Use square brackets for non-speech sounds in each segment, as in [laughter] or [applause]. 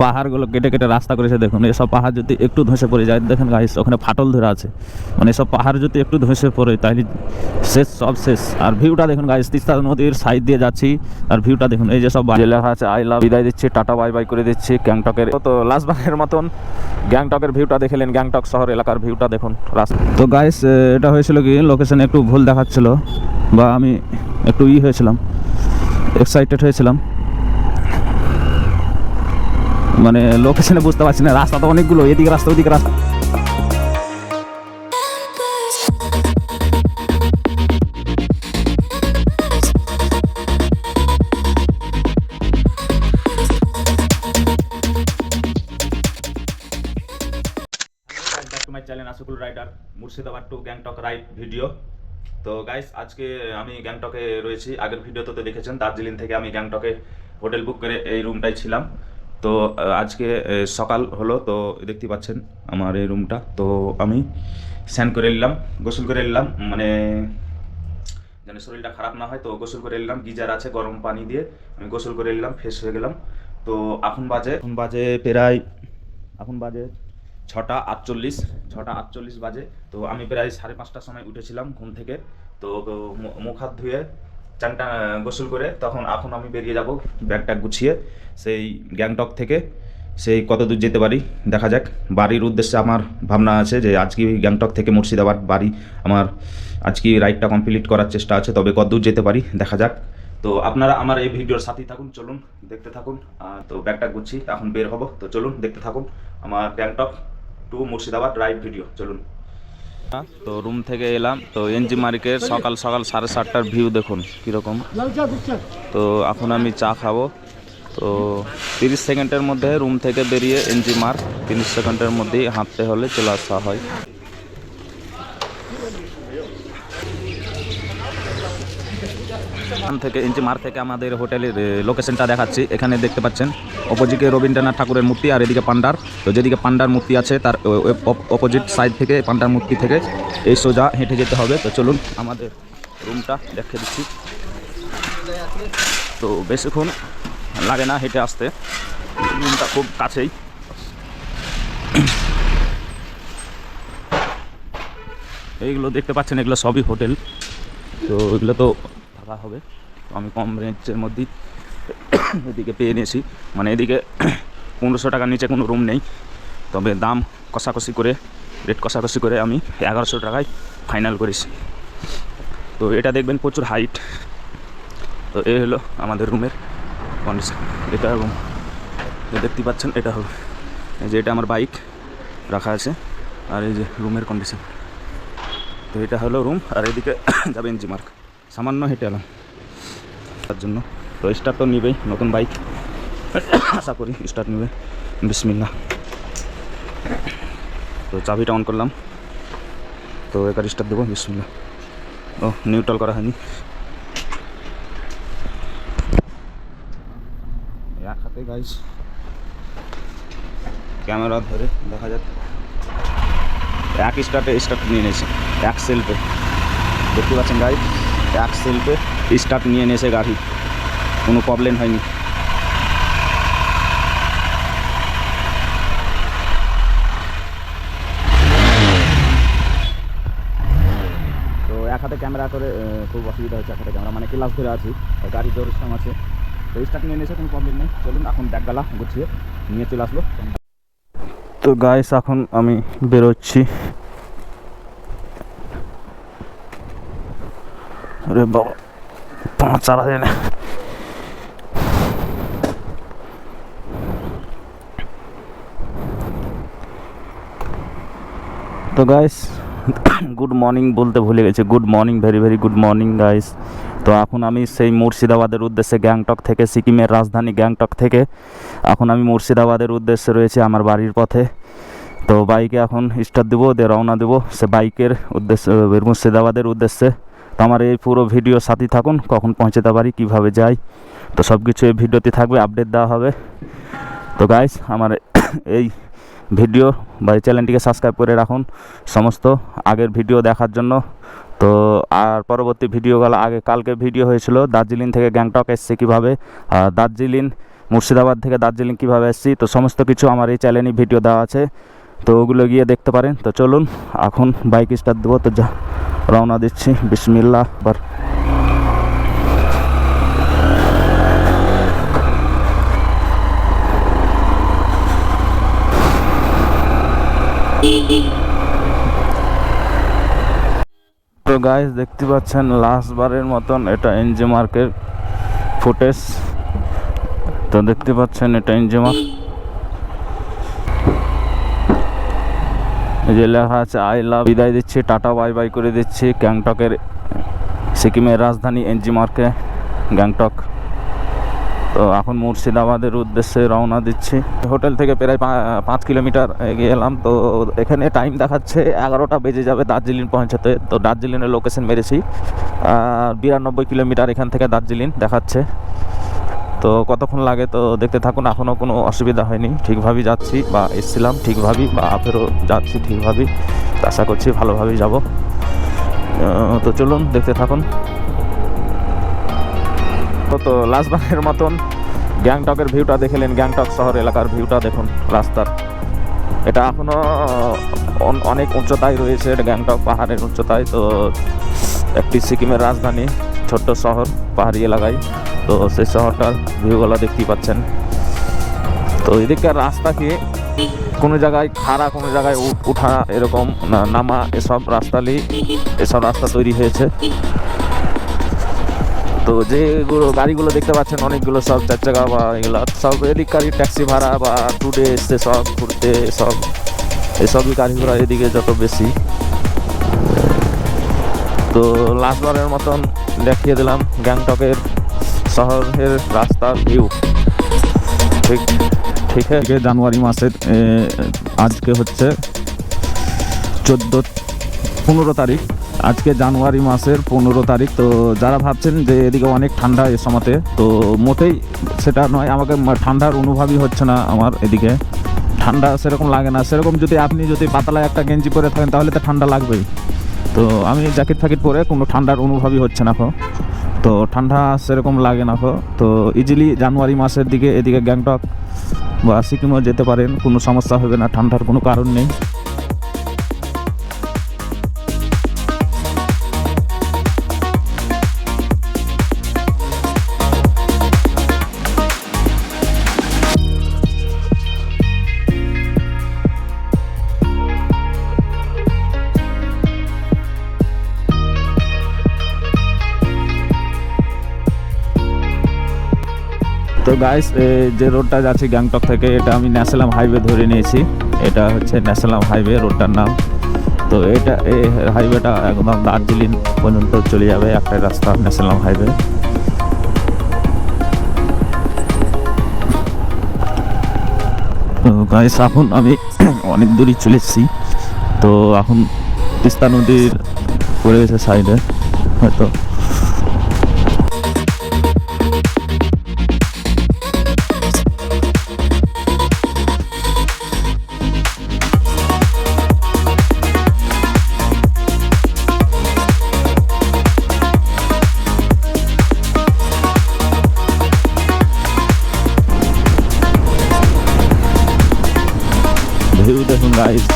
পাহাড়গুলো কেটে কেটে রাস্তা করেছে দেখুন এসব পাহাড় যদি একটু ধসে পড়ে যায় দেখেন গাইস ওখানে ফাটল ধরে আছে। মানে এসব পাহাড় যদি একটু ধসে পড়ে তাহলে শেষ সব শেষ। আর ভিউটা দেখুন গাইস তিস্তা নদীর সাইড দিয়ে যাচ্ছি আর ভিউটা দেখুন এই যে সব লেখা আছে আই লাভ বিদায় দিচ্ছি টাটা বাই বাই করে দিচ্ছি গ্যাংটকের তো লাস্টবাগের মতন। গ্যাংটকের ভিউটা দেখলেন গ্যাংটক শহর এলাকার ভিউটা দেখুন রাস্তা। তো গাইস এটা হয়েছিল কি লোকেশন একটু ভুল দেখাচ্ছিল বা আমি একটু ই হয়েছিলাম এক্সাইটেড হয়েছিলাম। মানে লোকেশনে বুঝতে পারছি না। রাস্তা তো অনেকগুলো, এদিকে রাস্তা, ওদিকে রাস্তা। Channel আশুকুল rider Murshidabad to Gangtok ride video তো গাইস আজকে আমি গ্যাংটকে রয়েছি। আগের ভিডিওতে তো দেখেছেন, দার্জিলিং থেকে আমি গ্যাংটকে হোটেল বুক করে এই রুমটাই ছিলাম। তো আজকে সকাল হলো, তো দেখতে পাচ্ছেন আমার এই রুমটা তো আমি স্নান করে নিলাম গোসল করে নিলাম মানে যেন শরীরটা খারাপ না হয়, তো গোসল করে নিলাম গিজার আছে গরম পানি দিয়ে, আমি গোসল করে নিলাম ফ্রেশ হয়ে গেলাম। তো এখন বাজে এখন বাজে প্রায়, এখন বাজে ছটা আটচল্লিশ ছটা আটচল্লিশ বাজে। তো আমি প্রায় সাড়ে পাঁচটার সময় উঠেছিলাম ঘুম থেকে। তো মুখ হাত ধুয়ে চানটা গোসল করে তখন এখন আমি বেরিয়ে যাব ব্যাগটা গুছিয়ে সেই গ্যাংটক থেকে। সেই কত দূর যেতে পারি, দেখা যাক। বাড়ির উদ্দেশ্যে আমার ভাবনা আছে যে আজকে গ্যাংটক থেকে মুর্শিদাবাদ বাড়ি আমার আজকে রাইডটা কমপ্লিট করার চেষ্টা আছে, তবে কত দূর যেতে পারি, দেখা যাক। তো আপনারা আমার এই ভিডিওর সাথেই থাকুন, চলুন দেখতে থাকুন। তো ব্যাগটা গুছি এখন বের হব, তো চলুন দেখতে থাকুন। আমার Gangtok to Murshidabad ride video, চলুন। তো রুম থেকে এলাম। তো এনজি মার্কের সকাল সকাল সাড়ে সাতটার ভিউ দেখুন, কীরকম। তো এখন আমি চা খাব। তো তিরিশ সেকেন্ডের মধ্যে রুম থেকে বেরিয়ে এনজি মার্ক, তিরিশ সেকেন্ডের মধ্যেই হাঁটতে হলে চলে আসা হয়। এখান থেকে মার্ক থেকে আমাদের হোটেলের লোকেশনটা দেখাচ্ছি। এখানে দেখতে পাচ্ছেন, অপোজিটে রবীন্দ্রনাথ ঠাকুরের মূর্তি আর এদিকে পান্ডার। তো যেদিকে পান্ডার মূর্তি আছে, তার অপোজিট সাইড থেকে পান্ডার মূর্তি থেকে এই সোজা হেঁটে যেতে হবে। তো চলুন, আমাদের রুমটা দেখে দিচ্ছি। তো বেশিক্ষণ লাগে না হেঁটে আসতে। রুমটা খুব কাছেই। এইগুলো দেখতে পাচ্ছেন, এগুলো সবই হোটেল। তো এগুলো তো থাকা হবে। তো আমি কম রেঞ্জের মধ্যেই এদিকে পেয়ে নিয়েছি। মানে এদিকে পনেরোশো টাকার নিচে কোনো রুম নেই। তবে দাম কষাকষি করে রেট কষাকষি করে আমি এগারোশো টাকায় ফাইনাল করেছি। তো এটা দেখবেন প্রচুর হাইট তো এ হলো আমাদের রুমের কন্ডিশন এটা রুম দেখতে পাচ্ছেন, এটা হবে। এই যে এটা আমার বাইক রাখা আছে, আর এই যে রুমের কন্ডিশন তো এটা হলো রুম আর এদিকে যাবেন জি মার্ক সামান্য হেঁটে এলাম। তার জন্য তো স্টার্ট তো নিবেই, নতুন বাইক আশা করি স্টার্ট নেবে। বিসমিল্লা তো চাবিটা অন করলাম। তো এবার স্টার্ট দেবো বিসমিল্লা ও নিউট্রাল করা হয়নি। এক হাতে গাইস ক্যামেরা ধরে দেখা যাক। এক স্টার্টে স্টার্ট নিয়ে নিয়েছে। এক সেলফে দেখতে পাচ্ছেন গাড়ি এক সেলফে স্টার্ট নিয়ে নিয়েছে গাড়ি। কোনো প্রবলেম হয়নি। তো এক হাতে ক্যামেরা করে খুব অসুবিধা হচ্ছে এক হাতে ক্যামেরা মানে ক্লাস ধরে আছি গাড়ি জোর স্টাম আছে। তো স্টার্ট নিয়ে নিয়েছে কোনো প্রবলেম নেই। চলুন, এখন ব্যাগ গালা গুছিয়ে নিয়ে চলে আসলো তো গাইস এখন আমি বেরোচ্ছি। আরে বাবা না। তো গাইস গুড মর্নিং বলতে ভুলে গেছি। Good morning very very good morning guys তো এখন আমি সেই মুর্শিদাবাদের উদ্দেশ্যে গ্যাংটক থেকে সিকিমের রাজধানী গ্যাংটক থেকে এখন আমি মুর্শিদাবাদের উদ্দেশ্যে রয়েছে আমার বাড়ির পথে। তো বাইকে এখন স্টার্ট দেবো, দিয়ে রওনা দেবো। সে বাইকের উদ্দেশ্যে, মুর্শিদাবাদের উদ্দেশ্যে। তো আমার এই পুরো ভিডিও সাথে থাকুন, কখন পৌঁছাতে পারি, কীভাবে যাই। তো সব কিছু এই ভিডিওতে থাকবে আপডেট দেওয়া হবে। তো গাইস আমার [coughs] এই ভিডিও বা এই চ্যানেলটিকে সাবস্ক্রাইব করে রাখুন, সমস্ত আগের ভিডিও দেখার জন্য। তো আর পরবর্তী ভিডিওগুলো আগে, কালকে ভিডিও হয়েছিল, দার্জিলিং থেকে গ্যাংটক এসছে কীভাবে দার্জিলিং, মুর্শিদাবাদ থেকে দার্জিলিং কীভাবে এসেছি, তো সমস্ত কিছু আমার এই চ্যানেলে ভিডিও দেওয়া আছে। তো ওগুলো গিয়ে দেখতে পারেন। তো চলুন, এখন বাইক স্টার্ট দেবো। তো যা, রওনা দিচ্ছি। বিসমিল্লাহ, বার। তো গাইস দেখতে পাচ্ছেন লাস্ট বারের মতন এটা এনজি মার্কের ফুটেজ তো দেখতে পাচ্ছেন এটা এনজি মার্ক। যে লেখা আছে, আই লাভ বিদায় দিচ্ছি, টাটা, বাই বাই করে দিচ্ছি। গ্যাংটকের সিকিমের রাজধানী এনজি মার্কে গ্যাংটক। তো এখন মুর্শিদাবাদের উদ্দেশ্যে রওনা দিচ্ছি। হোটেল থেকে প্রায় পাঁচ কিলোমিটার এগিয়ে এলাম, তো এখানে টাইম দেখাচ্ছে এগারোটা বেজে যাবে দার্জিলিং পৌঁছাতে। তো দার্জিলিংয়ের লোকেশন মেরেছি। বিরানব্বই কিলোমিটার এখান থেকে দার্জিলিং দেখাচ্ছে। তো কতক্ষণ লাগে তো দেখতে থাকুন, এখনও কোনো অসুবিধা হয়নি। ঠিকভাবেই যাচ্ছি বা এসছিলাম ঠিকভাবেই বা ফেরও যাচ্ছি ঠিকভাবেই। আশা করছি ভালোভাবেই যাব। তো চলুন দেখতে থাকুন। তো লাস্টবারের মতন গ্যাংটকের ভিউটা দেখলেন, গ্যাংটক শহর এলাকার ভিউটা দেখুন রাস্তার। এটা এখনও অন- অনেক উচ্চতায় রয়েছে, গ্যাংটক পাহাড়ের উচ্চতায়। তো একটি সিকিমের রাজধানী, ছোট্ট শহর পাহাড়ি এলাকায়। তো সেই শহরটার ভিউগুলো দেখতেই পাচ্ছেন। তো এদিককার রাস্তা কি? কোনো জায়গায় খাড়া কোনো জায়গায় উঠ- এরকম নামা, এসব রাস্তা রাস্তালি এসব রাস্তা তৈরি হয়েছে। তো যেগুলো গাড়িগুলো দেখতে পাচ্ছেন, অনেকগুলো সব চার চাকা বা এগুলো সব এদিককারই ট্যাক্সি ভাড়া বা টুডে এসছে সব, ঘুরতে সব। এসবই গাড়ি ঘোড়া এদিকে যত বেশি। তো লাস্টবারের মতন দেখিয়ে দিলাম গ্যাংটকের শহরের রাস্তার ভিউ ঠিক ঠিক আছে? জানুয়ারি মাসের আজকে হচ্ছে চোদ্দ, পনেরো তারিখ। আজকে জানুয়ারি মাসের পনেরো তারিখ। তো যারা ভাবছেন যে এদিকে অনেক ঠান্ডা এ সময়তে, তো মোটেই সেটা নয়, আমাকে ঠান্ডার অনুভবই হচ্ছে না আমার এদিকে। ঠান্ডা সেরকম লাগে না। সেরকম যদি আপনি যদি পাতলা একটা গেঞ্জি পরে থাকেন, তাহলে তো ঠান্ডা লাগবেই। তো আমি জ্যাকেট ফ্যাকেট পরে কোনো ঠান্ডার অনুভবই হচ্ছে না এখন তো ঠান্ডা সেরকম লাগে না তো ইজিলি জানুয়ারি মাসের দিকে এদিকে গ্যাংটক বা সিকিমও যেতে পারেন, কোনো সমস্যা হবে না, ঠান্ডার কোনো কারণ নেই। গাইস যে রোডটা যাচ্ছে গ্যাংটক থেকে, এটা আমি ন্যাশনাল হাইওয়ে ধরে নিয়েছি। এটা হচ্ছে ন্যাশনাল হাইওয়ে রোডটার নাম। তো এটা এই হাইওয়েটা একদম দার্জিলিং পর্যন্ত চলে যাবে একটা রাস্তা ন্যাশনাল হাইওয়ে তো গাইস এখন আমি [clears throat] অনেক দূরই চলে এসেছি। তো এখন তিস্তা নদীর পড়ে গেছে সাইডে হয়তো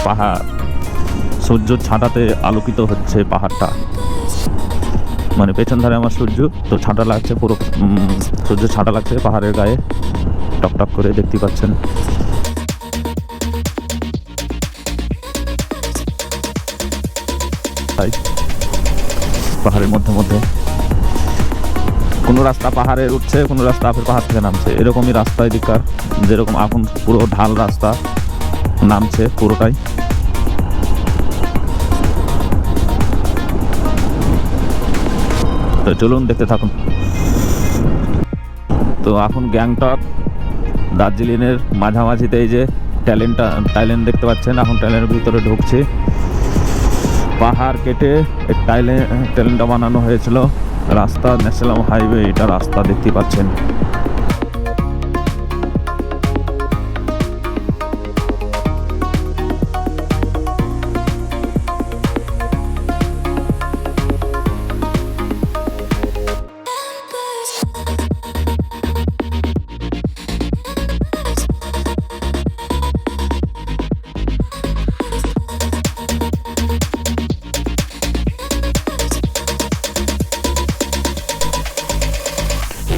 পাহাড়। সূর্য ছাঁটাতে আলোকিত হচ্ছে পাহাড়টা। মানে পেছন ধারে আমার সূর্য, তো ছাঁটা লাগছে পুরো সূর্য ছাঁটা লাগছে পাহাড়ের গায়ে। টকটক করে দেখতে পাচ্ছেন। তাই পাহাড়ের মধ্যে মধ্যে। কোনো রাস্তা পাহাড়ে উঠছে, কোনো রাস্তা ফের পাহাড় থেকে নামছে। এরকমই রাস্তা এদিককার যেরকম এখন পুরো ঢাল রাস্তা। নামছে পুরোটাই। তো চলুন দেখতে থাকুন। তো এখন গ্যাংটক, দার্জিলিংয়ের মাঝামাঝিতে এই যে ট্যালেন্টটা ট্যালেন্ট দেখতে পাচ্ছেন, এখন ট্যালেন্টের ভিতরে ঢুকছে। পাহাড় কেটে ট্যালেন্টটা বানানো হয়েছিল। রাস্তা, ন্যাশনাল হাইওয়ে, এটা রাস্তা দেখতে পাচ্ছেন।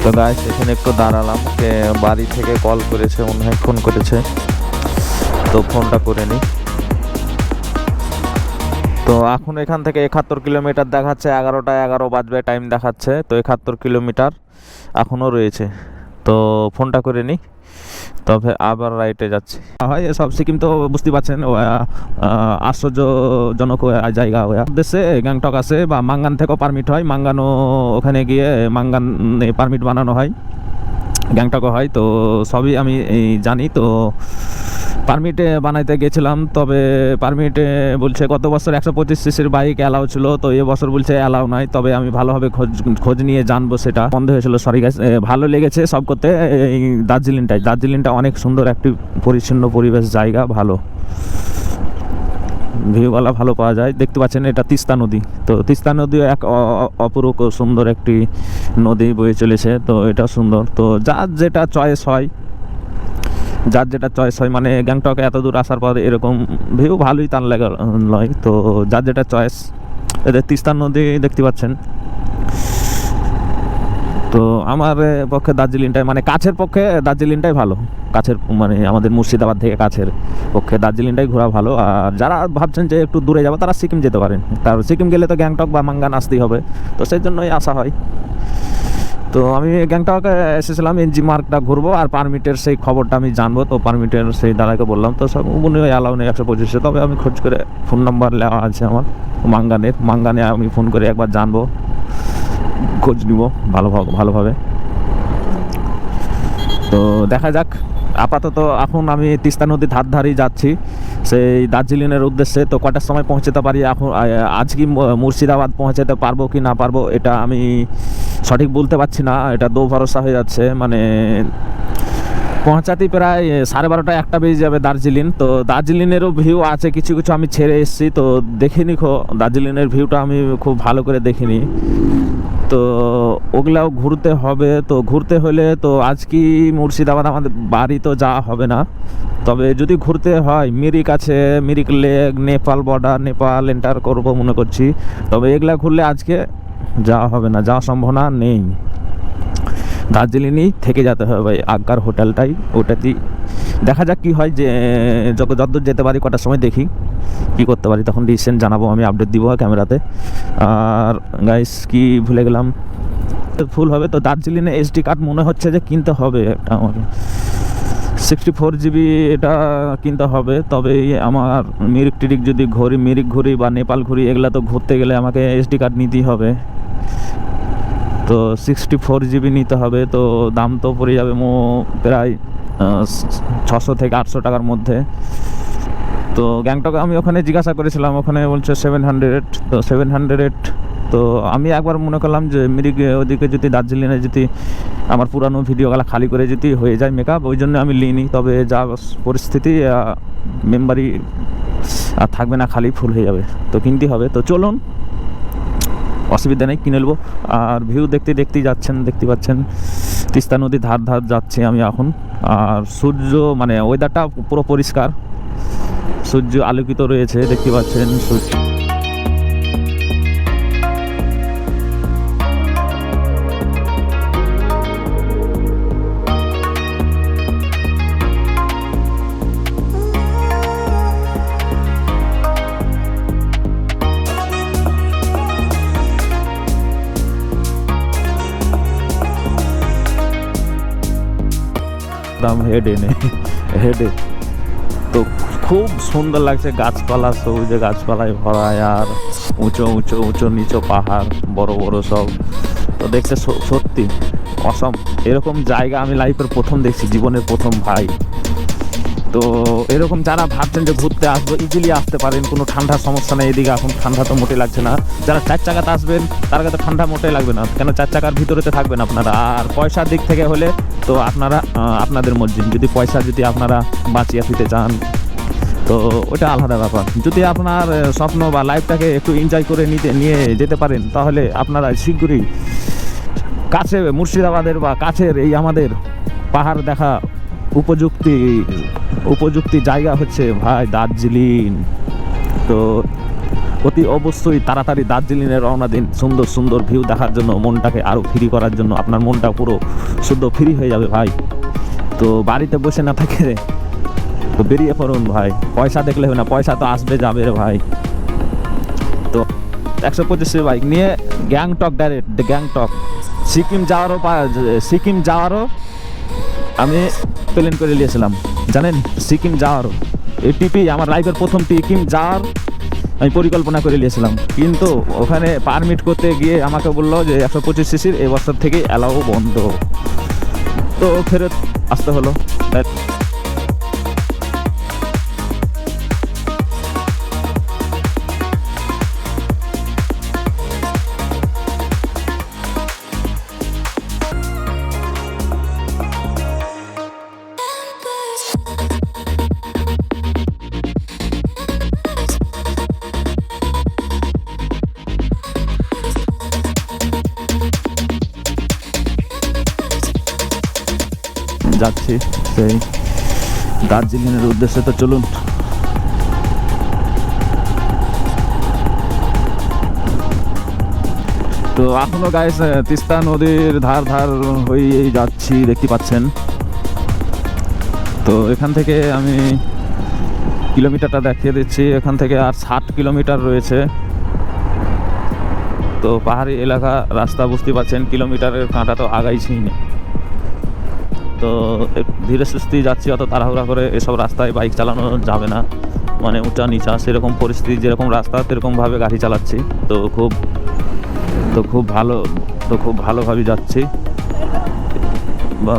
তো গাইস এখানে একটু দাঁড়ালাম। বাড়ি থেকে কল করেছে, মনে হয় ফোন করেছে। তো ফোনটা করে নিই তো এখন এখান থেকে একাত্তর কিলোমিটার দেখাচ্ছে এগারোটা এগারো বাজবে টাইম দেখাচ্ছে। তো একাত্তর কিলোমিটার এখনও রয়েছে। তো ফোনটা করে নিই তবে আবার রাইটে যাচ্ছি। হয়, সব সিকিম তো বুঝতে পারছেন আশ্চর্যজনক জায়গা দেশে গ্যাংটক আছে, বা মাঙ্গান থেকেও পারমিট হয়। মাঙ্গানো ওখানে গিয়ে মাঙ্গান পারমিট বানানো হয়। গ্যাংটকও হয়, তো সবই আমি জানি, তো পারমিটে বানাইতে গেছিলাম, তবে পারমিটে বলছে গত বছর একশো পঁচিশ সিসির বাইক অ্যালাউ ছিল, তো এ বছর বলছে অ্যালাউ নাই, তবে আমি ভালোভাবে খোঁজ খোঁজ নিয়ে জানব সেটা। বন্ধ হয়েছিল সরি গাছ ভালো লেগেছে সব করতে এই দার্জিলিংটাই। দার্জিলিংটা অনেক সুন্দর, একটি পরিচ্ছন্ন পরিবেশ জায়গা, ভালো। ভিউওয়ালা ভালো পাওয়া যায়। দেখতে পাচ্ছেন, এটা তিস্তা নদী। তো তিস্তা নদীও এক অপরূপ সুন্দর একটি নদী বয়ে চলেছে, তো এটা সুন্দর। তো যার যেটা চয়েস হয় যার যেটা চয়েস হয় মানে গ্যাংটকে এত দূর আসার পর এরকম ভিউ ভালোই তার লাগে নয়। তো যার যেটা চয়েস এদের তিস্তা নদী দেখতে পাচ্ছেন। তো আমার পক্ষে দার্জিলিংটাই মানে কাছের পক্ষে দার্জিলিংটাই ভালো। কাছের মানে আমাদের মুর্শিদাবাদ থেকে কাছের পক্ষে দার্জিলিংটাই ঘোরা ভালো। আর যারা ভাবছেন যে একটু দূরে যাব, তারা সিকিম যেতে পারেন। তার সিকিম গেলে তো গ্যাংটক বা মাঙ্গান আসতেই হবে। তো সেই জন্যই আসা হয়। তো আমি গ্যাংটকে এসেছিলাম, এনজি মার্কটা ঘুরবো আর পারমিটের সেই খবরটা আমি জানব। তো পারমিটের সেই দাদাকে বললাম, তো সব উনি অ্যালাউ নেই একশো পঁচিশে, তবে আমি খোঁজ করে ফোন নাম্বার নেওয়া আছে আমার, মাঙ্গানের। মাঙ্গানে আমি ফোন করে একবার জানব, খোঁজ নিব ভালো ভালোভাবে। তো দেখা যাক। আপাতত এখন আমি তিস্তা নদীর ধার ধারেই যাচ্ছি। সেই দার্জিলিংয়ের উদ্দেশ্যে তো কটার সময় পৌঁছতে পারি? এখন আজ কি মুর্শিদাবাদ পৌঁছাতে পারব কি না পারব? এটা আমি সঠিক বলতে পারছি না। এটা দো ভরসা হয়ে যাচ্ছে। মানে পৌঁছাতেই প্রায় সাড়ে বারোটা একটা বেজে যাবে দার্জিলিং। তো দার্জিলিংয়েরও ভিউ আছে, কিছু কিছু আমি ছেড়ে এসেছি, তো দেখিনি খো, দার্জিলিংয়ের ভিউটা আমি খুব ভালো করে দেখিনি। তো ওগুলাও ঘুরতে হবে, তো ঘুরতে হলে তো আজ কি মুর্শিদাবাদ আমাদের বাড়ি তো যাওয়া হবে না। তবে যদি ঘুরতে হয়, মিরিক আছে, Mirik lake, Nepal border Nepal enter করব মনে করছি। তবে এগুলা ঘুরলে আজকে যাওয়া হবে না, যাওয়ার সম্ভাবনা নেই। দার্জিলিংই থেকে যেতে হবে ভাই, আগ্রার হোটেলটাই, ওটাতেই। দেখা যাক কি হয় যে, যত যতদূর যেতে পারি, কটার সময় দেখি কি করতে পারি। তখন ডিসিশন জানাব, আমি আপডেট দিব ক্যামেরাতে। আর গাইস কি ভুলে গেলাম। ফুল হবে তো দার্জিলিংয়ে এসডি কার্ড মনে হচ্ছে যে কিনতে হবে। একটা আমাকে সিক্সটি ফোর জিবি এটা কিনতে হবে। তবে আমার মিরিক টিরিক যদি ঘুরি, মিরিক ঘুরি বা নেপাল ঘুরি, এগুলা তো ঘুরতে গেলে আমাকে এসডি কার্ড নিতেই হবে। তো সিক্সটি ফোর জিবি নিতে হবে, তো দাম তো পড়ে যাবে মো প্রায় ছশো থেকে আটশো টাকার মধ্যে। তো গ্যাংটকে আমি ওখানে জিজ্ঞাসা করেছিলাম, ওখানে বলছে সেভেন হান্ড্রেড তো সেভেন হান্ড্রেড তো আমি একবার মনে করলাম যে মিরিক ওদিকে যদি দার্জিলিংয়ে যদি আমার পুরানো ভিডিওগুলো খালি করে যদি হয়ে যায় মেকআপ ওই জন্য আমি লিনি তবে যা পরিস্থিতি মেম্বারই আর থাকবে না, খালি ফুল হয়ে যাবে। তো কিনতে হবে। তো চলুন অসুবিধা নেই, কিনে নেব। আর ভিউ দেখতে দেখতেই যাচ্ছেন, দেখতে পাচ্ছেন, তিস্তা নদী ধার ধার যাচ্ছে আমি এখন। আর সূর্য মানে ওয়েদারটা পুরো পরিষ্কার। সূর্য আলোকিত রয়েছে, দেখতে পাচ্ছেন সূর্য। দাম হেডে হেডে তো খুব সুন্দর লাগছে গাছপালা, সবুজে গাছপালায় ভরা আর উঁচো উঁচো উঁচো, নিচু পাহাড়, বড় বড় সব। তো দেখছে সত্যি অসম এরকম জায়গা আমি লাইফের প্রথম দেখছি, জীবনের প্রথম ভাই। তো এরকম যারা ভাবছেন যে ঘুরতে আসব ইজিলি আসতে পারেন, কোনো ঠান্ডার সমস্যা নেই, এদিকে এখন ঠান্ডা তো মোটে লাগছে না। যারা চার চাকাতে আসবেন, তার কাছে ঠান্ডা মোটেই লাগবে না, কেন চার চাকার ভিতরেতে থাকবেন আপনারা। আর পয়সার দিক থেকে হলে তো আপনারা আপনাদের মর্জি, যদি পয়সা, যদি আপনারা বাঁচিয়ে ফিতে চান, তো ওটা আলাদা ব্যাপার। যদি আপনার স্বপ্ন বা লাইফটাকে একটু এনজয় করে নিতে, নিয়ে যেতে পারেন, তাহলে আপনারা শীঘ্রই কাছে মুর্শিদাবাদের বা কাছের এই আমাদের পাহাড় দেখা উপযুক্তি উপযুক্তি জায়গা হচ্ছে ভাই দার্জিলিং। তো অতি অবশ্যই তাড়াতাড়ি দার্জিলিংয়ে রওনা দিন, সুন্দর সুন্দর ভিউ দেখার জন্য, মনটাকে আরও ফ্রি করার জন্য। আপনার মনটা পুরো শুদ্ধ ফ্রি হয়ে যাবে ভাই। তো বাড়িতে বসে না থাকে তো বেরিয়ে পড়ুন ভাই। পয়সা দেখলে হবে না, পয়সা তো আসবে যাবে রে ভাই। তো একশো পঁচিশের বাইক নিয়ে গ্যাংটক ডাইরেক্ট গ্যাংটক। সিকিম যাওয়ারও সিকিম যাওয়ারও আমি প্লেন করে নিয়েছিলাম। জানেন, সিকিম যাওয়ার এই টিপি আমার লাইফের প্রথম সিকিম যাওয়ার আমি পরিকল্পনা করে নিয়েছিলাম। কিন্তু ওখানে পারমিট করতে গিয়ে আমাকে বলল যে একশো পঁচিশ সিসির এবছর থেকে অ্যালাও বন্ধ। তো ফেরত আসতে হলো। যাচ্ছি সেই দার্জিলিংয়ের উদ্দেশ্যে। তো চলুন। তো এখনও গাইস তিস্তা নদীর ধার ধার হয়েই যাচ্ছি, দেখতে পাচ্ছেন। তো এখান থেকে আমি কিলোমিটারটা দেখিয়ে দিচ্ছি। এখান থেকে আর ষাট কিলোমিটার রয়েছে। তো পাহাড়ি এলাকা, রাস্তা বুঝতে পারছেন, কিলোমিটারের কাঁটা তো আগাইছি না। তো ধীরে সুস্থি যাচ্ছি, অত তাড়াহুড়া করে এসব রাস্তায় বাইক চালানো যাবে না। মানে উঁচা নিচা, সেরকম পরিস্থিতি, যেরকম রাস্তা, সেরকমভাবে গাড়ি চালাচ্ছি। তো খুব তো খুব ভালো, তো খুব ভালোভাবে যাচ্ছি। বা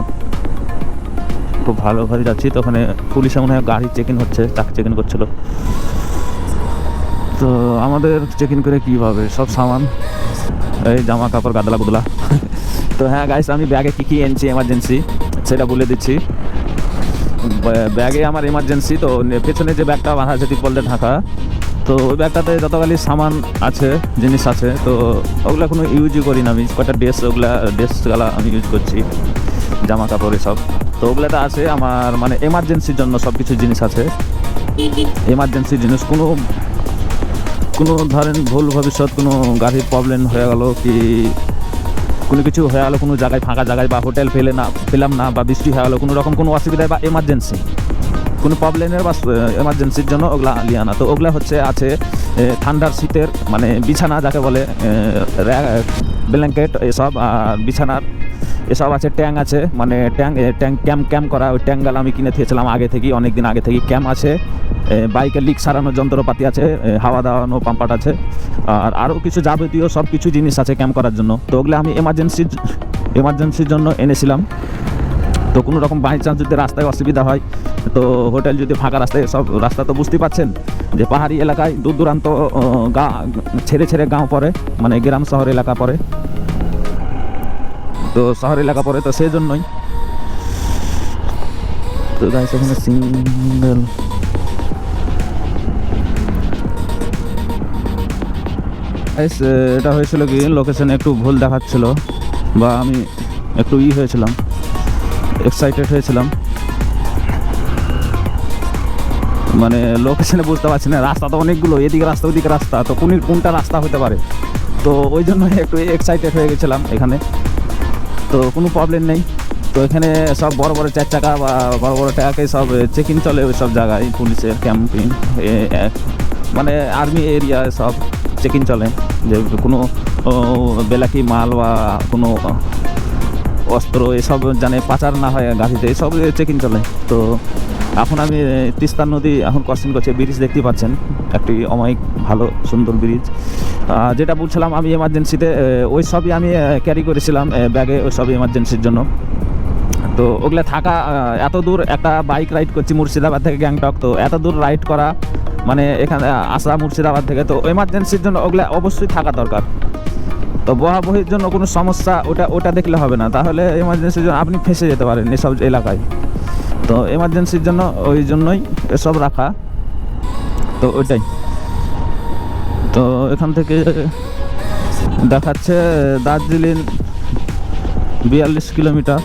খুব ভালোভাবে যাচ্ছি। তো ওখানে পুলিশে মনে হয় গাড়ি চেক ইন হচ্ছে চাক চেক ইন করছিল। তো আমাদের চেক ইন করে কীভাবে সব সামান। এই জামা কাপড় গাদলা গুদলা তো হ্যাঁ গাইস আমি ব্যাগে কী কী এনেছি এমার্জেন্সি সেটা বলে দিচ্ছি। ব্য- ব্যাগে আমার এমার্জেন্সি তো পেছনে যে ব্যাগটা বাঁধা আছে তিরপল দিয়ে ঢাকা, তো ওই ব্যাগটাতে যতখানি সামান আছে, জিনিস আছে, তো ওগুলো কোনো ইউজই করি না আমি। কটা ড্রেস ওগুলা ড্রেসগুলা আমি ইউজ করছি জামা কাপড় এসব তো ওগুলোতে আছে আমার মানে এমার্জেন্সির জন্য সব কিছু জিনিস আছে। এমার্জেন্সি জিনিস, কোনো কোনো ধরেন ভুল ভবিষ্যৎ, কোনো গাড়ির প্রবলেম হয়ে গেল কি কোনো কিছু হয়ে গেলো, কোনো জায়গায় ফাঁকা জায়গায় বা হোটেল ফেলে না, পেলাম না বা বৃষ্টি হয়ে গেলো, কোনো রকম কোনো অসুবিধায় বা এমার্জেন্সি কোনো প্রবলেমের বা এমার্জেন্সির জন্য ওগুলা আলিয়া না। তো ওগুলা হচ্ছে আছে ঠান্ডার শীতের মানে বিছানা যাকে বলে ব্ল্যাঙ্কেট এসব আর বিছানার এসব আছে, ট্যাং আছে মানে ট্যাং ট্যাং ক্যাম্প ক্যাম্প করা, ওই ট্যাঙ্গাল আমি কিনে দিয়েছিলাম আগে থেকেই অনেক দিন আগে থেকে ক্যাম্প আছে। বাইকের লিক সারানোর যন্ত্রপাতি আছে হাওয়া দাওয়ানো পাম্পাট আছে, আর আরও কিছু যাবতীয় সব কিছু জিনিস আছে ক্যাম্প করার জন্য। তো ওগুলো আমি এমার্জেন্সি এমার্জেন্সির জন্য এনেছিলাম। তো কোনো রকম বাই চান্স যদি রাস্তায় অসুবিধা হয়, তো হোটেল যদি ফাঁকা রাস্তায় সব রাস্তা তো বুঝতেই পাচ্ছেন যে পাহাড়ি এলাকায় দূর দূরান্ত গা, ছেড়ে ছেড়ে গাঁও পড়ে মানে গ্রাম শহর এলাকা পড়ে। তো শহর এলাকা পড়ে তো সেই জন্যই তো গাইস এখানে সিঙ্গেল এটা হয়েছিল কি লোকেশনে একটু ভুল দেখাচ্ছিল, বা আমি একটু ই হয়েছিলাম এক্সাইটেড হয়েছিলাম। মানে লোকেশনে বুঝতে পারছি না, রাস্তা তো অনেকগুলো, এদিকে রাস্তা, ওদিকে রাস্তা, তো কোন কোনটা রাস্তা হতে পারে? তো ওই জন্য একটু এক্সাইটেড হয়ে গেছিলাম এখানে। তো কোনো প্রবলেম নেই। তো এখানে সব বড় বড় চার চাকা বা বড় বড় টাকাকে সব চেকিং চলে ওই সব জায়গায় পুলিশের ক্যাম্পিং মানে আর্মি এরিয়া সব চেকিং চলে। যে কোনো বেলাকি মাল বা কোনো অস্ত্র এসব জানে পাচার না হয় গাড়িতে, এসব চেকিং চলে। তো এখন আমি তিস্তা নদী এখন ক্রসিং করছি ব্রিজ দেখতে পাচ্ছেন, একটি অমায়িক, ভালো, সুন্দর ব্রিজ যেটা বলছিলাম আমি এমার্জেন্সিতে ওই সবই আমি ক্যারি করেছিলাম ব্যাগে ওই সব এমার্জেন্সির জন্য। তো ওগুলো থাকা এত দূর একটা বাইক রাইড করছি মুর্শিদাবাদ থেকে গ্যাংটক, তো এত দূর রাইড করা মানে এখানে আসা মুর্শিদাবাদ থেকে, তো এমার্জেন্সির জন্য ওগুলো অবশ্যই থাকা দরকার। তো বহাবহির জন্য কোনো সমস্যা, ওটা ওটা দেখলে হবে না। তাহলে এমার্জেন্সির জন্য আপনি ফেসে যেতে পারেন এসব এলাকায়। তো এমার্জেন্সির জন্য, ওই জন্যই এসব রাখা। তো ওইটাই। তো এখান থেকে দেখাচ্ছে দার্জিলিং বিয়াল্লিশ কিলোমিটার।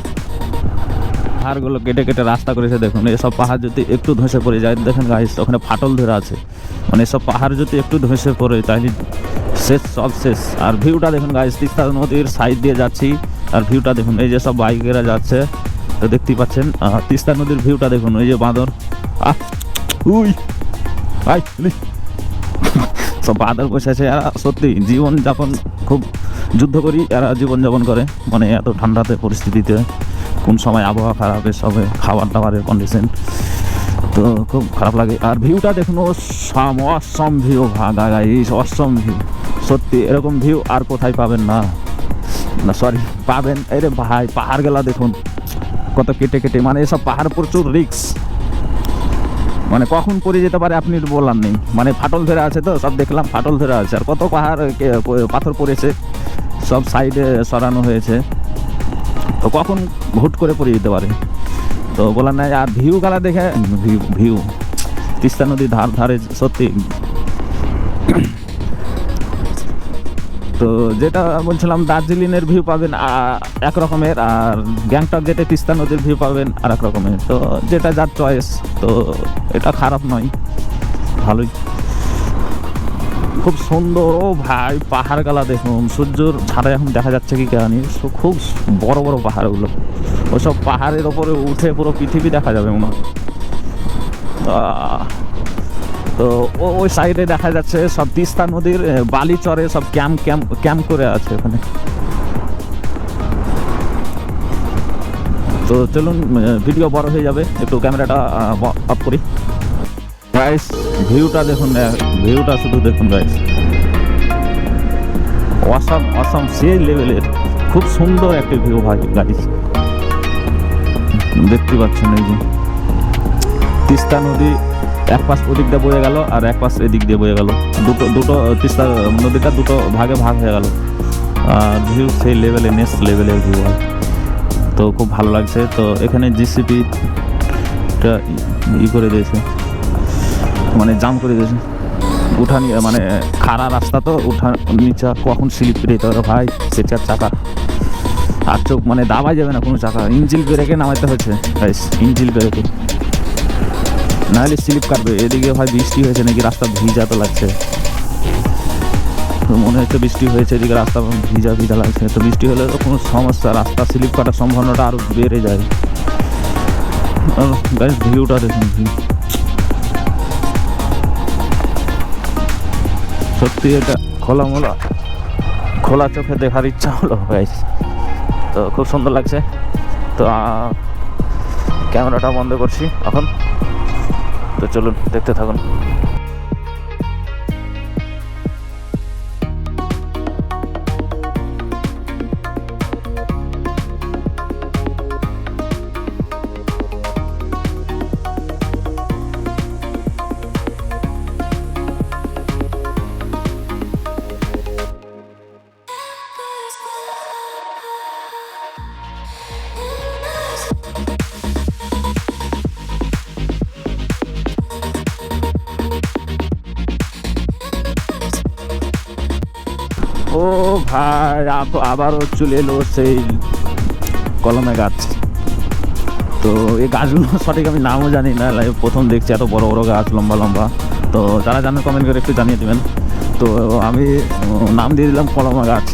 পাহাড়গুলো কেটে কেটে রাস্তা করেছে, দেখুন, এসব পাহাড় যদি একটু ধসে পড়ে যায়, দেখেন গাইস ওখানে ফাটল ধরে আছে। মানে এসব পাহাড় যদি একটু ধসে পড়ে, তাহলে শেষ, সব শেষ। আর ভিউটা দেখুন গাইস তিস্তা নদীর সাইড দিয়ে যাচ্ছি, আর ভিউটা দেখুন, এই যে সব বাইকেরা যাচ্ছে। দেখতেই পাচ্ছেন তিস্তা নদীর ভিউটা দেখুন, ওই যে বাঁদর। আহ, উই। সব বাদর বসে আছে, এরা সত্যি জীবন যাপন খুব যুদ্ধ করি, এরা জীবন যাপন করে। মানে এত ঠান্ডাতে পরিস্থিতিতে, কোন সময় আবহাওয়া খারাপ এসবে খাবার দাবারের কন্ডিশন তো খুব খারাপ লাগে। আর ভিউটা দেখুন অসম ভিউ, ভাগা গাইস, অসম ভিউ। সত্যি এরকম ভিউ আর কোথায় পাবেন না? না সরি পাবেন। এরে ভাই, পাহাড় গেলা দেখুন। কত কেটে কেটে মানে এসব পাহাড় প্রচুর রিক্স মানে কখন পড়ে যেতে পারে আপনি বলার নেই। মানে ফাটল ধরে আছে তো, সব দেখলাম ফাটল ধরে আছে। আর কত পাহাড় পাথর পড়েছে, সব সাইডে সরানো হয়েছে। তো কখন হুট করে পড়ে যেতে পারে? তো বলার নাই আর ভিউ গালা দেখে ভিউ ভিউ তিস্তা নদীর ধার, ধারে সত্যি তো যেটা বলছিলাম, দার্জিলিংয়ের ভিউ পাবেন এক রকমের, আর গ্যাংটক যেটা তিস্তা নদীর ভিউ পাবেন আর এক রকমের। তো যেটা যার চয়েস তো এটা খারাপ নয়। ভালোই। খুব সুন্দর, ও ভাই পাহাড় গালা দেখুন, সূর্যর ছাড়া এখন দেখা যাচ্ছে কি সো- খুব বড় বড় পাহাড়গুলো। ওসব পাহাড়ের ওপরে উঠে পুরো পৃথিবী দেখা যাবে মনে হয়। তো ওই সাইডে দেখা যাচ্ছে সব তিস্তা নদীর বালি চরে সব ক্যাম্প ক্যাম্প ক্যাম্প করে আছে ওখানে। তো চলুন ভিডিও বড় হয়ে যাবে। একটু ক্যামেরাটা অফ করি। গাইস ভিউটা দেখুন ভিউটা শুধু দেখুন গাইস অসম অসম সেই লেভেলের খুব সুন্দর একটা ভিউ ভাই গাইস দেখতে পাচ্ছেন এই যে। তিস্তা নদী এক পাশ ওদিক দিয়ে বয়ে গেল আর এক পাশ এদিক দিয়ে বয়ে গেল। দুটো দুটো তিস্তা নদীটা দুটো ভাগে ভাগ হয়ে গেল। ভিউ সেই লেভেলে নেক্সট লেভেলের ভিউ হয় তো খুব ভালো লাগছে। তো এখানে জিসিপিটা ই করে দিয়েছে। মানে জাম করে দিয়েছে। উঠানি মানে খাড়া রাস্তা তো উঠা নিচা কখন স্লিপ পেরে যেতে পারে? ভাই, সে চার চাকা। আর চোখ মানে দাবাই যাবে না কোনো চাকা। ইঞ্জিল ব্রেকে নামাইতে হচ্ছে ইঞ্জিল ব্রেকে। নাহলে স্লিপ কাটবে। এদিকে ভাই বৃষ্টি হয়েছে নাকি, রাস্তা ভিজা তো লাগছে। তো মনে হচ্ছে বৃষ্টি হয়েছে, এদিকে রাস্তা ভিজা ভিজা লাগছে। তো বৃষ্টি হলে তো কোনো সমস্যা, রাস্তা স্লিপ কাটার সম্ভাবনাটা আরও বেড়ে যায়। গাইস ভিউটা দেখুন। সত্যি এটা খোলামোলা খোলা চোখে দেখার ইচ্ছা হলো গাইস তো খুব সুন্দর লাগছে। তো ক্যামেরাটা বন্ধ করছি। এখন তো চলুন দেখতে থাকুন। ভাই আবারও চলে এলো সেই কলমে গাছ। তো এই গাছগুলো [laughs] সঠিক আমি নামও জানি না প্রথম দেখছি এত বড় বড় গাছ, লম্বা লম্বা। তো যারা জানেন কমেন্ট করে একটু জানিয়ে দেবেন। তো আমি নাম দিয়ে দিলাম কলমা গাছ।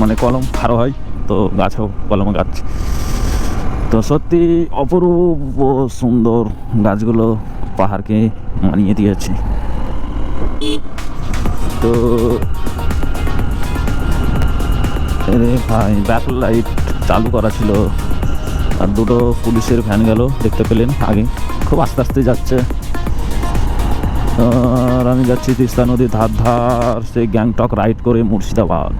মানে কলম খারো হয়, তো গাছও কলমা গাছ। তো সত্যি অপরূপ সুন্দর গাছগুলো পাহাড়কে মানিয়ে দিয়েছে। তো আরে ভাই ব্যাক লাইট চালু করা ছিল। আর দুটো পুলিশের ভ্যান গেল, দেখতে পেলেন আগে। খুব আস্তে আস্তে যাচ্ছে। আর আমি যাচ্ছি তিস্তা নদীর ধার ধার, সেই গ্যাংটক রাইড করে মুর্শিদাবাদ।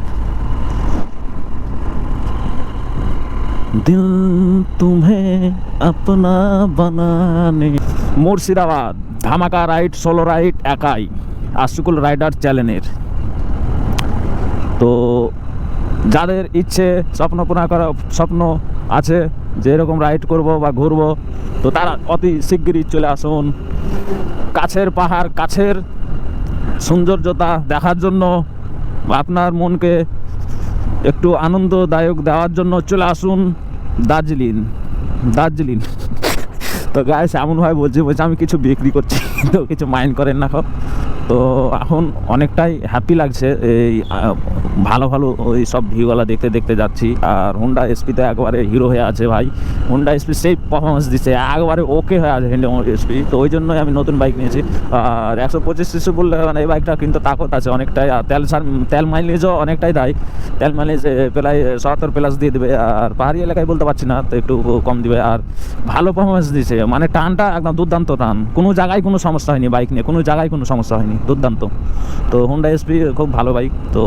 দিল তুমে আপনা বানানে। মুর্শিদাবাদ, ধামাকা রাইড সোলো রাইড একাই। আশুকুল রাইডার চ্যানেলের তো যাদের ইচ্ছে স্বপ্ন পূরণ করা স্বপ্ন আছে যে এরকম রাইড করব বা ঘুরবো, তো তারা অতি শিগগিরই চলে আসুন। কাছের পাহাড়, কাছের সৌন্দর্যতা দেখার জন্য আপনার মনকে একটু আনন্দদায়ক দেওয়ার জন্য চলে আসুন দার্জিলিং দার্জিলিং। তো গাইস এমনভাবে বলছে বলছে আমি কিছু বিক্রি করছি, তো কিছু মাইন্ড করেন না। তো এখন অনেকটাই হ্যাপি লাগছে এই ভালো ভালো ওই সব ভিউওয়ালা দেখতে দেখতে যাচ্ছি। আর হোন্ডা এসপি তো একবারে হিরো হয়ে আছে ভাই। হোন্ডা এসপি সেই পারফরমেন্স দিচ্ছে, একবারে ওকে হয়ে আছে হোন্ডা এসপি তো ওই জন্যই আমি নতুন বাইক নিয়েছি। আর একশো পঁচিশ সিসি বললে মানে এই বাইকটা কিন্তু তাকত আছে অনেকটাই, আর তেল সার তেল মাইলেজও অনেকটাই দেয়। তেল মাইলেজ প্রায় সত্তর প্লাস দিয়ে দেবে, আর পাহাড়ি এলাকায় বলতে পারছি না, তো একটু কম দিবে। আর ভালো পারফরমেন্স দিয়েছে মানে টানটা একদম দুর্দান্ত টান। কোনো জায়গায় কোনো সমস্যা হয়নি বাইক নিয়ে, কোনো জায়গায় কোনো সমস্যা হয়নি, দুর্দান্ত। তো হোন্ডা এসপি খুব ভালো বাইক তো